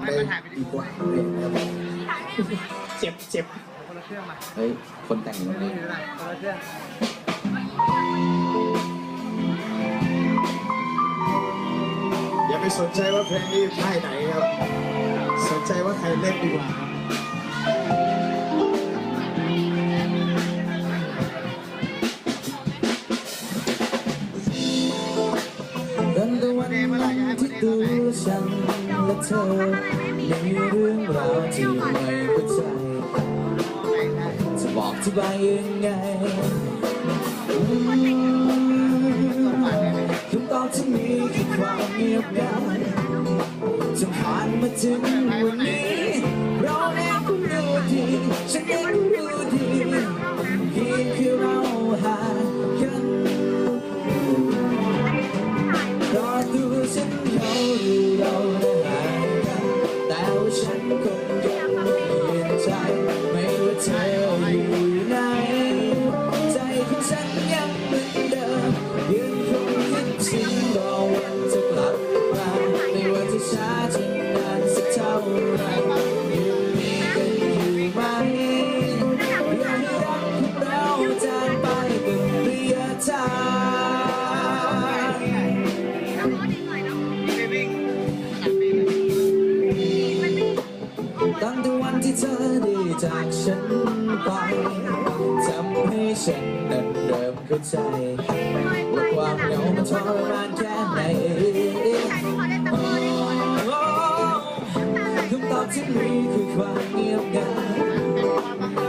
ได้ดีกว่าเลยนะครับเจ็บเจ็บคนละเครื่องมาเฮ้ย คนแต่งมันนี่นี่หรืออะไรคนละเครื่องอย่าไปสนใจว่าเพลงนี้ค่ายไหนครับ สนใจว่าใครเล่นดีกว่าครับ และเธอมีเรื่องราวที่ไม่เข้าใจจะบอกที่บายยังไงคำตอบที่มีคือความเงียบงันจนผ่านมาถึงวันนี้ เราเองก็รู้ดีฉันเองก็รู้ดีเพียงคือเราห่างกันรอดูฉันเขาหรือเรา ฉันคงยังไม่ จากฉันไปทำให้ฉันนั้นเริ่มเข้าใจว่าความเหงามันทรมานแค่ไหนโอ้คำตอบที่มีคือความเงียบงัน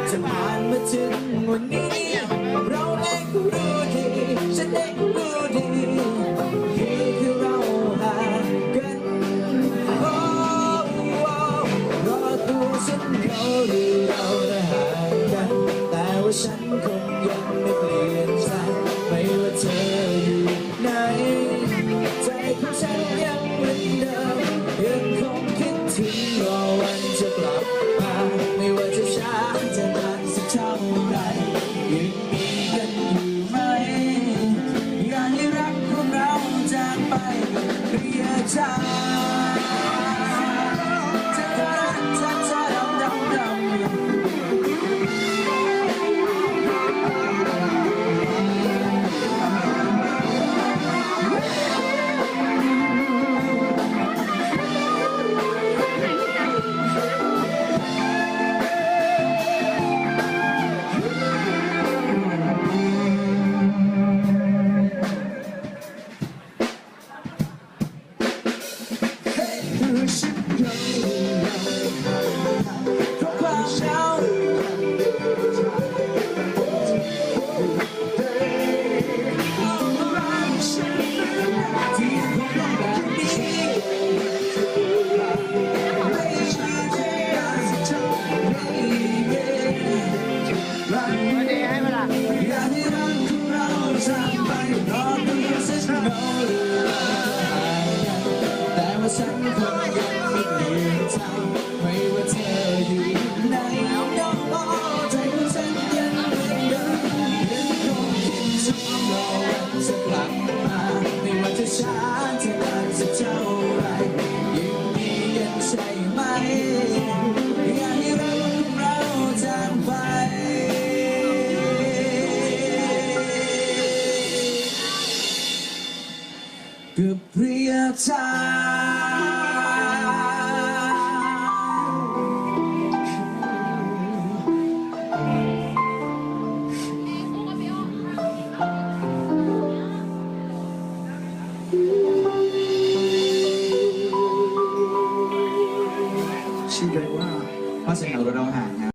จะผ่านมาถึงวันนี้ เราเองก็รู้ดีฉันเองก็รู้ ว่าฉันคงยังไม่เปลี่ยนใจ ไม่ว่าเธออยู่ไหน ใจของฉันยังเหมือนเดิมยังคงคิดถึงรอวันจะกลับมา ไม่ว่าจะช้าจะนานสักเท่าไหรยังมีกันอยู่ไหม อยากให้รักของเราจากไปเรียชาจ ฉั ช้าจะได้สักเท่าไรยังมีกันใช่ไหมอยากให้รักของเราจากไป กับเรียชา ชื่อเพลงว่าพระเสียงเราเราห่างนะ